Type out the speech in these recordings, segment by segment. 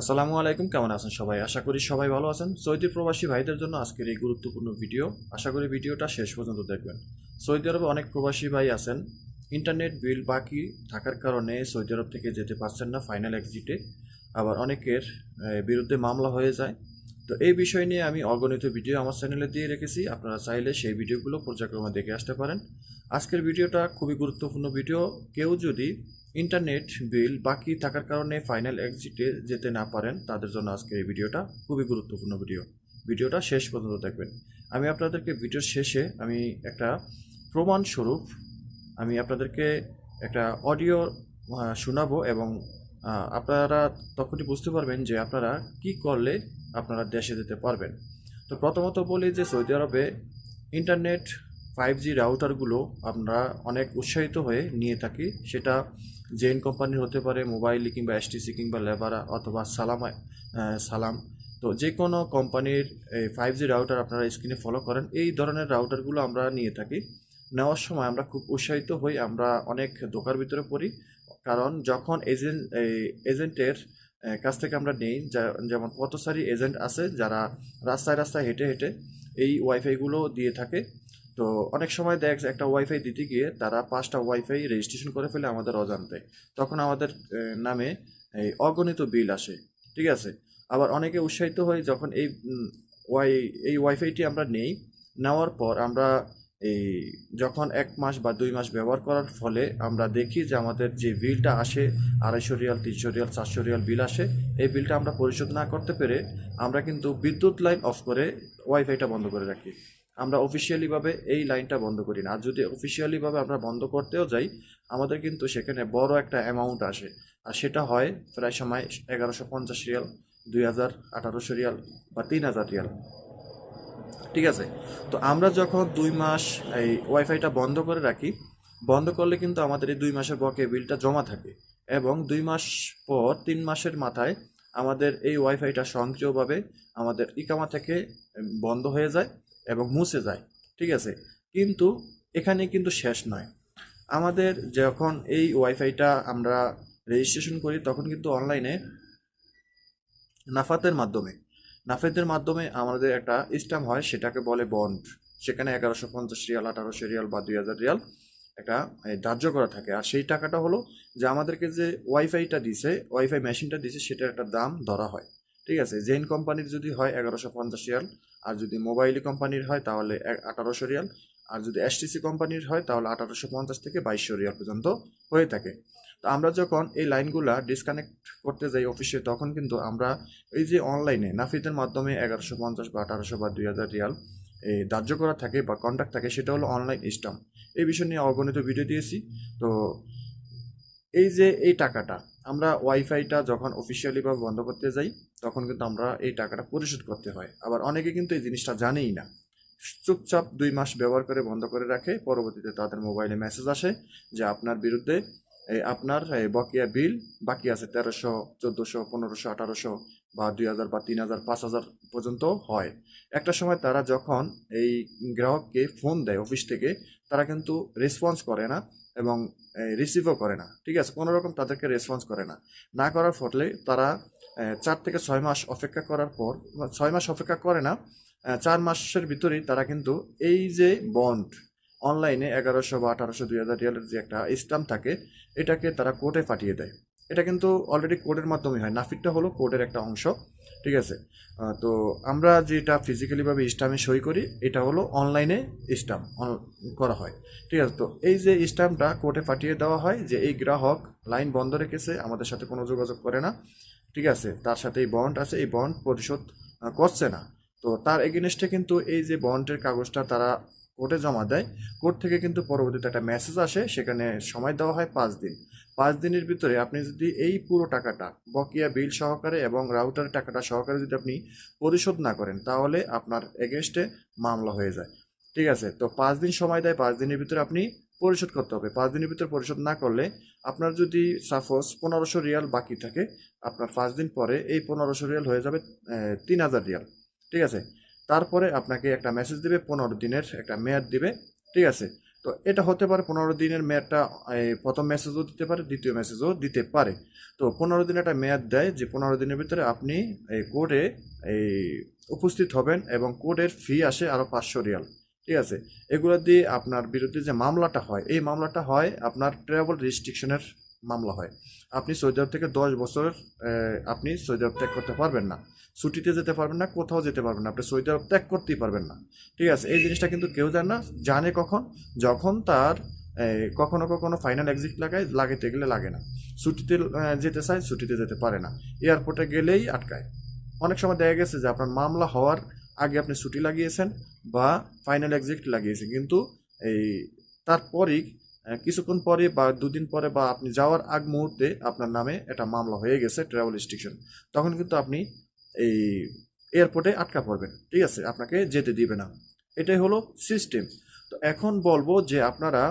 আসসালামু আলাইকুম, কেমন আছেন সবাই? আশা করি সবাই ভালো আছেন। সৌদি প্রবাসী ভাইদের জন্য আজকের এই গুরুত্বপূর্ণ ভিডিও। আশা করি ভিডিওটা শেষ পর্যন্ত দেখবেন। সৌদি আরবে অনেক প্রবাসী ভাই আছেন। ইন্টারনেট বিল বাকি থাকার কারণে সৌদি আরব থেকে যেতে পারছেন না ফাইনাল এক্সিটে। আবার অনেকের বিরুদ্ধে মামলা হয়ে যায়। তো এই বিষয় নিয়ে আমি অগণিত ভিডিও আমার চ্যানেলে দিয়ে রেখেছি। আপনারা চাইলে সেই ভিডিওগুলো পর্যায়ক্রমে দেখে আসতে পারেন। আজকের ভিডিওটা খুবই গুরুত্বপূর্ণ ভিডিও। কেউ যদি ইন্টারনেট বিল বাকি থাকার কারণে ফাইনাল এক্সিটে যেতে না পারেন, তাদের জন্য আজকের এই ভিডিওটা খুবই গুরুত্বপূর্ণ ভিডিও। ভিডিওটা শেষ পর্যন্ত দেখবেন। আমি আপনাদেরকে ভিডিওর শেষে আমি একটা প্রমাণস্বরূপ আমি আপনাদেরকে একটা অডিও শোনাবো এবং আপনারা তখনই বুঝতে পারবেন যে আপনারা কি করলে আপনারা দেশে যেতে পারবেন। তো প্রথমত বলি যে সৌদি আরবে ইন্টারনেট ফাইভ জি রাউটারগুলো আমরা অনেক উৎসাহিত হয়ে নিয়ে থাকি। সেটা জেন কোম্পানির হতে পারে মোবাইল কিংবা এসটিসি কিংবা লেবারা অথবা সালাম সালাম তো যে কোনো কোম্পানির এই ফাইভ জি রাউটার আপনারা স্ক্রিনে ফলো করেন। এই ধরনের রাউটারগুলো আমরা নিয়ে থাকি। নেওয়ার সময় আমরা খুব উৎসাহিত হই, আমরা অনেক দোকার ভিতরে পড়ি। কারণ যখন এজেন্ট এজেন্টের কাছ থেকে আমরা নেই। যেমন পথসারি এজেন্ট আছে যারা রাস্তায় রাস্তায় হেঁটে হেঁটে এই ওয়াইফাইগুলো দিয়ে থাকে। তো অনেক সময় দেখ একটা ওয়াইফাই দিতে গিয়ে তারা পাঁচটা ওয়াইফাই রেজিস্ট্রেশন করে ফেলে আমাদের অজান্তে। তখন আমাদের নামে এই অগণিত বিল আসে। ঠিক আছে? আবার অনেকে উৎসাহিত হয়ে যখন এই ওয়াই, এই ওয়াইফাইটি আমরা নেই, নেওয়ার পর আমরা এই যখন এক মাস বা দুই মাস ব্যবহার করার ফলে আমরা দেখি যে আমাদের যে বিলটা আসে আড়াইশো রিয়াল, তিনশো রিয়াল, চারশো রিয়াল বিল আসে, এই বিলটা আমরা পরিশোধ না করতে পেরে আমরা কিন্তু বিদ্যুৎ লাইন অফ করে ওয়াইফাইটা বন্ধ করে রাখি। আমরা অফিসিয়ালিভাবে এই লাইনটা বন্ধ করি না। আর যদি অফিসিয়ালিভাবে আমরা বন্ধ করতেও যাই, আমাদের কিন্তু সেখানে বড় একটা অ্যামাউন্ট আসে। আর সেটা হয় প্রায় সময় এগারোশো পঞ্চাশ রিয়াল, দুই হাজার আঠারোশো রিয়াল বা তিন হাজার রিয়াল। ঠিক আছে? তো আমরা যখন দুই মাস এই ওয়াইফাইটা বন্ধ করে রাখি, বন্ধ করলে কিন্তু আমাদের এই দুই মাসের বকে বিলটা জমা থাকে এবং দুই মাস পর তিন মাসের মাথায় আমাদের এই ওয়াইফাইটা স্বয়ংক্রিয়ভাবে আমাদের ইকামা থেকে বন্ধ হয়ে যায় এবং মুছে যায়, ঠিক আছে? কিন্তু এখানে কিন্তু শেষ নয়। আমাদের যখন এই ওয়াইফাইটা আমরা রেজিস্ট্রেশন করি, তখন কিন্তু অনলাইনে নাফাতের মাধ্যমে নাফেদের মাধ্যমে আমাদের একটা স্ট্যাম্প হয়, সেটাকে বলে বন্ড সেখানে এগারোশো পঞ্চাশ রিয়াল, আঠারোশো রিয়াল বা দুই হাজার রিয়াল একটা ধার্য করা থাকে। আর সেই টাকাটা হলো যে আমাদেরকে যে ওয়াইফাইটা দিছে, ওয়াইফাই মেশিনটা দিছে, সেটার একটা দাম ধরা হয়। ঠিক আছে? জেন কোম্পানির যদি হয় এগারোশো পঞ্চাশ রিয়াল, আর যদি মোবাইল কোম্পানির হয় তাহলে আঠারোশো রিয়াল, আর যদি এসটিসি কোম্পানির হয় তাহলে আঠারোশো পঞ্চাশ থেকে বাইশশো রিয়াল পর্যন্ত হয়ে থাকে। তো আমরা যখন এই লাইনগুলা ডিসকানেক্ট করতে যাই অফিসে তখন কিন্তু আমরা এই যে অনলাইনে নাফিদের মাধ্যমে এগারোশো পঞ্চাশ বা আঠারোশো বা দুই হাজার রিয়াল এই ধার্য করা থাকে বা কন্ট্যাক্ট থাকে, সেটা হলো অনলাইন স্টাম্প এই বিষয় নিয়ে অগণিত ভিডিও দিয়েছি। তো এই যে এই টাকাটা, আমরা ওয়াইফাইটা যখন অফিসিয়ালিভাবে বন্ধ করতে যাই, তখন কিন্তু আমরা এই টাকাটা পরিশোধ করতে হয়। আবার অনেকে কিন্তু এই জিনিসটা জানেই না। চুপচাপ দুই মাস ব্যবহার করে বন্ধ করে রাখে, পরবর্তীতে তাদের মোবাইলে মেসেজ আসে যে আপনার বিরুদ্ধে আপনার বকেয়া বিল বাকি আছে তেরোশো, চোদ্দোশো, পনেরোশো, আঠারোশো বা দুই হাজার বা তিন হাজার, পাঁচ হাজার পর্যন্ত হয়। একটা সময় তারা যখন এই গ্রাহককে ফোন দেয় অফিস থেকে, তারা কিন্তু রেসপন্স করে না এবং রিসিভও করে না। ঠিক আছে? কোনো রকম তাদেরকে রেসপন্স করে না। না করার ফলে তারা চার থেকে ছয় মাস অপেক্ষা করার পর, ছয় মাস অপেক্ষা করে না চার মাসের ভিতরেই তারা কিন্তু এই যে বন্ড অনলাইনে এগারোশো বা আঠারোশো, দুই হাজার রিয়ালের যে একটা স্ট্যাম্প থাকে, এটাকে তারা কোর্টে পাঠিয়ে দেয়। এটা কিন্তু অলরেডি কোডের মাধ্যমে হয়। নাফিকটা হলো কোর্টের একটা অংশ, ঠিক আছে? তো আমরা যেটা ফিজিক্যালিভাবে স্টাম্পে সই করি, এটা হলো অনলাইনে স্টাম্প করা হয়, ঠিক আছে? তো এই যে স্টাম্পটা কোর্টে পাঠিয়ে দেওয়া হয় যে এই গ্রাহক লাইন বন্ধ রেখেছে, আমাদের সাথে কোনো যোগাযোগ করে না, ঠিক আছে? তার সাথে এই বন্ড আছে, এই বন্ড পরিশোধ করছে না। তো তার এগেনস্টে কিন্তু এই যে বন্ডের কাগজটা তারা কোর্টে জমা দেয়। কোর্ট থেকে কিন্তু পরবর্তীতে একটা মেসেজ আসে, সেখানে সময় দেওয়া হয় পাঁচ দিন। পাঁচ দিনের ভিতরে আপনি যদি এই পুরো টাকাটা, বকেয়া বিল সহকারে এবং রাউটার টাকাটা সহকারে যদি আপনি পরিশোধ না করেন, তাহলে আপনার এগেনস্টে মামলা হয়ে যায়। ঠিক আছে? তো পাঁচ দিন সময় দেয়, পাঁচ দিনের ভিতরে আপনি পরিশোধ করতে হবে। পাঁচ দিনের ভিতরে পরিশোধ না করলে আপনার যদি সাপোজ পনেরোশো রিয়াল বাকি থাকে, আপনার পাঁচ দিন পরে এই পনেরোশো রিয়াল হয়ে যাবে তিন হাজার রিয়াল। ঠিক আছে? তারপরে আপনাকে একটা মেসেজ দিবে, পনেরো দিনের একটা মেয়াদ দিবে, ঠিক আছে? তো এটা হতে পারে পনেরো দিনের মেয়াদটা প্রথম মেসেজও দিতে পারে, দ্বিতীয় মেসেজও দিতে পারে। তো পনেরো দিন একটা মেয়াদ দেয় যে পনেরো দিনের ভিতরে আপনি এই কোর্টে এই উপস্থিত হবেন এবং কোর্টের ফি আসে আরও পাঁচশো রিয়াল, ঠিক আছে? এগুলো দিয়ে আপনার বিরুদ্ধে যে মামলাটা হয়, এই মামলাটা হয় আপনার ট্রাভেল রেস্ট্রিকশনের মামলা হয়। আপনি সৌদি আরব থেকে দশ বছর আপনি সৌদি আরব ত্যাগ করতে পারবেন না। ছুটিতে যেতে পারবেন না, কোথাও যেতে পারবেন না। আপনি সৌদি আরব ত্যাগ করতেই পারবেন না। ঠিক আছে? এই জিনিসটা কিন্তু কেউ জানে না, জানে কখন? যখন তার কখনো কখনো ফাইনাল এক্সিট লাগায়, লাগাইতে গেলে লাগে না। ছুটিতে যেতে চায়, ছুটিতে যেতে পারে না। এয়ারপোর্টে গেলেই আটকায়। অনেক সময় দেখা গেছে যে আপনার মামলা হওয়ার আগে আপনি ছুটি লাগিয়েছেন বা ফাইনাল এক্সিট লাগিয়েছেন। কিন্তু এই তারপরই কিছুক্ষণ পরে বা দুদিন পরে বা আপনি যাওয়ার আগ মুহূর্তে আপনার নামে একটা মামলা হয়ে গেছে ট্রাভেল রেস্ট্রিকশন তখন কিন্তু আপনি এই এয়ারপোর্টে আটকা পড়বেন, ঠিক আছে? আপনাকে যেতে দিবে না। এটাই হলো সিস্টেম তো এখন বলব যে আপনারা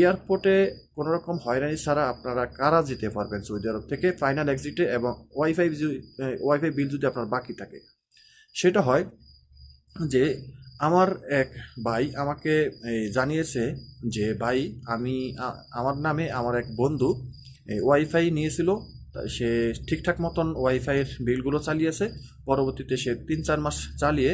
এয়ারপোর্টে কোনো রকম হয়রানি ছাড়া আপনারা কারা যেতে পারবেন সৌদি আরব থেকে? ফাইনাল এক্সিটে এবং ওয়াইফাই ওয়াইফাই বিল যদি আপনার বাকি থাকে। সেটা হয় যে আমার এক ভাই আমাকে জানিয়েছে যে, ভাই, আমি আমার নামে আমার এক বন্ধু ওয়াইফাই নিয়েছিল সে ঠিকঠাক মতন ওয়াইফাইয়ের বিলগুলো চালিয়েছে। পরবর্তীতে সে তিন চার মাস চালিয়ে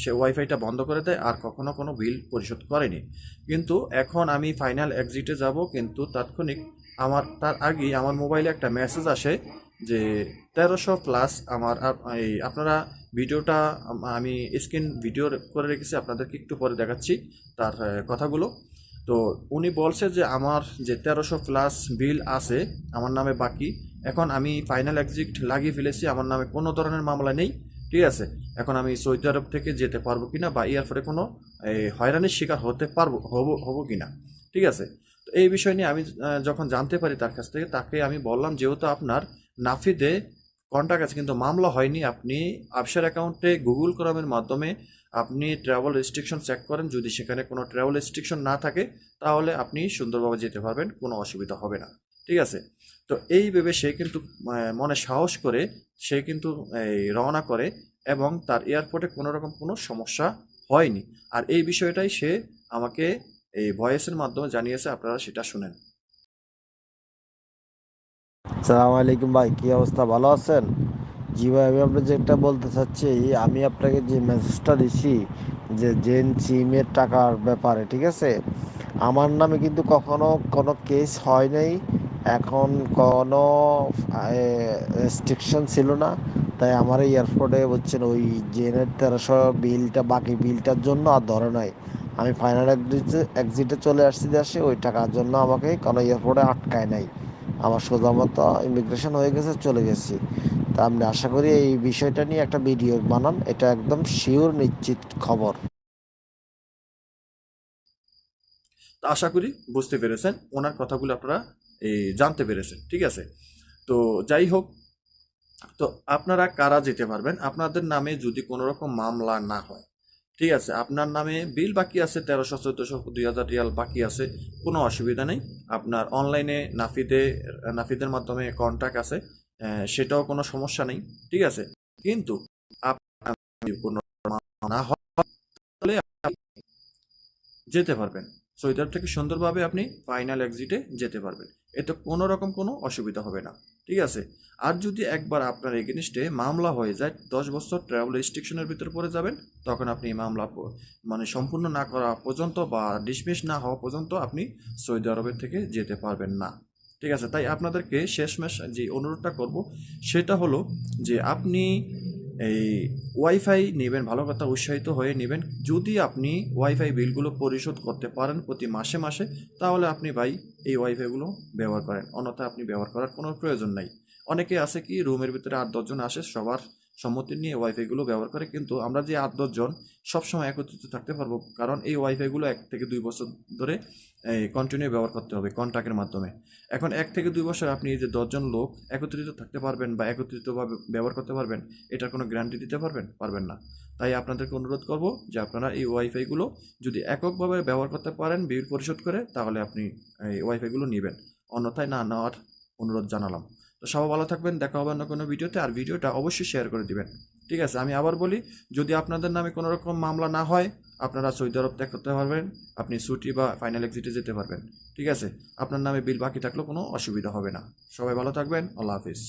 সে ওয়াইফাইটা বন্ধ করে দেয়, আর কখনো কোনো বিল পরিশোধ করেনি। কিন্তু এখন আমি ফাইনাল এক্সিটে যাব, কিন্তু তাৎক্ষণিক আমার, তার আগেই আমার মোবাইলে একটা মেসেজ আসে যে, তেরোশো প্লাস আমার এই আপনারা ভিডিওটা, আমি স্ক্রিন ভিডিও করে রেখেছি, আপনাদেরকে একটু পরে দেখাচ্ছি তার কথাগুলো। তো উনি বলছে যে আমার যে তেরোশো প্লাস বিল আছে, আমার নামে বাকি, এখন আমি ফাইনাল এক্সিট লাগিয়ে ফেলেছি, আমার নামে কোনো ধরনের মামলা নেই, ঠিক আছে? এখন আমি সৌদি আরব থেকে যেতে পারব কিনা বা এয়ারপোর্টে কোনো হয়রানির শিকার হতে পারব, হব হব কিনা, ঠিক আছে? তো এই বিষয় নিয়ে আমি যখন জানতে পারি তার কাছ থেকে, তাকে আমি বললাম, যেহেতু আপনার নাফিদে কন্ট্যাক্ট আছে, কিন্তু মামলা হয়নি, আপনি আবসার অ্যাকাউন্টে গুগল ক্রমের মাধ্যমে আপনি ট্রাভেল রেস্ট্রিকশন চেক করেন যদি সেখানে কোনো ট্রাভেল রেস্ট্রিকশন না থাকে তাহলে আপনি সুন্দরভাবে যেতে পারবেন কোনো অসুবিধা হবে না। ঠিক আছে? তো এই ভেবে সে কিন্তু মনে সাহস করে সে কিন্তু এই, রওনা করে এবং তার এয়ারপোর্টে কোনো রকম কোনো সমস্যা হয়নি। আর এই বিষয়টাই সে আমাকে এই ভয়েসের মাধ্যমে জানিয়েছে আপনারা সেটা শুনেন। সালাম আলাইকুম ভাই কি অবস্থা? ভালো আছেন? জি ভাই আমি আপনাকে যেটা বলতে চাচ্ছি, আমি আপনাকে যে মেসেজটা দিছি যে জেন সিমের টাকার ব্যাপারে, ঠিক আছে? আমার নামে কিন্তু কখনো কোনো কেস হয় নাই। এখন কোনো রেস্ট্রিকশন ছিল না। তাই আমার এয়ারপোর্টে হচ্ছেন ওই জেনের তেরোশো বিলটা, বাকি বিলটার জন্য আর ধরে নাই। আমি ফাইনাল এক্সিটে চলে আসছি দেশে, ওই টাকার জন্য আমাকে কোনো এয়ারপোর্টে আটকায় নাই। আমার সোজা মতো ইমিগ্রেশন হয়ে গেছে, চলে গেছি। তা আমি আশা করি এই বিষয়টা নিয়ে একটা ভিডিও বানান। এটা একদম শিওর নিশ্চিত খবর। তো আশা করি বুঝতে পেরেছেন, ওনার কথাগুলো আপনারা এই জানতে পেরেছেন, ঠিক আছে? তো যাই হোক, তো আপনারা কারা যেতে পারবেন? আপনাদের নামে যদি কোনো রকম মামলা না হয়, ঠিক আছে? আপনার নামে বিল বাকি আছে তেরোশো, চোদ্দোশো, দুই হাজার রিয়াল বাকি আছে, কোনো অসুবিধা নেই। আপনার অনলাইনে নাফিদে, নাফিদের মাধ্যমে কন্ট্যাক্ট আছে। সেটাও কোনো সমস্যা নেই, ঠিক আছে? কিন্তু যেতে পারবেন। সৌদি আরব থেকে সুন্দরভাবে আপনি ফাইনাল এক্সিটে যেতে পারবেন। এতে কোনো রকম কোনো অসুবিধা হবে না, ঠিক আছে? আর যদি একবার আপনার এগেনস্টে মামলা হয়ে যায়, দশ বছর ট্রাভেল রেস্ট্রিকশনের ভিতরে পড়ে যাবেন, তখন আপনি মামলা মানে সম্পূর্ণ না করা পর্যন্ত বা ডিসমিস না হওয়া পর্যন্ত আপনি সৌদি আরবের থেকে যেতে পারবেন না। ঠিক আছে? তাই আপনাদেরকে শেষমেশ যে অনুরোধটা করব, সেটা হলো যে আপনি এই ওয়াইফাই নেবেন, ভালো কথা, উৎসাহিত হয়ে নেবেন। যদি আপনি ওয়াইফাই বিলগুলো পরিশোধ করতে পারেন প্রতি মাসে মাসে, তাহলে আপনি ভাই এই ওয়াইফাইগুলো ব্যবহার করেন। অন্যথা আপনি ব্যবহার করার কোনো প্রয়োজন নাই। অনেকে আছে কি, রুমের ভিতরে আট দশজন আসে, সবার সম্মতি নিয়ে ওয়াইফাইগুলো ব্যবহার করে, কিন্তু আমরা যে আট দশজন সবসময় একত্রিত থাকতে পারব। কারণ এই ওয়াইফাইগুলো এক থেকে দুই বছর ধরে কন্টিনিউ ব্যবহার করতে হবে কন্ট্রাক্টের মাধ্যমে। এখন এক থেকে দুই বছর আপনি যে দশজন লোক একত্রিত থাকতে পারবেন বা একত্রিতভাবে ব্যবহার করতে পারবেন, এটার কোনো গ্যারান্টি দিতে পারবেন? পারবেন না। তাই আপনাদেরকে অনুরোধ করব যে আপনারা এই ওয়াইফাইগুলো যদি এককভাবে ব্যবহার করতে পারেন বিল পরিশোধ করে, তাহলে আপনি এই ওয়াইফাইগুলো নেবেন। অন্যথায় না নেওয়ার অনুরোধ জানালাম। তো সবাই ভালো থাকবেন, দেখা হবে অন্য কোনো ভিডিওতে আর ভিডিওটা অবশ্যই শেয়ার করে দিবেন। ঠিক আছে, আমি আবার বলি, যদি আপনাদের নামে কোনো রকম মামলা না হয়, আপনারা সৌদি আরব ত্যাগ করতে পারবেন, আপনি ছুটি বা ফাইনাল এক্সিটে যেতে পারবেন। ঠিক আছে, আপনার নামে বিল বাকি থাকলেও কোনো অসুবিধা হবে না। সবাই ভালো থাকবেন, আল্লাহ হাফিজ।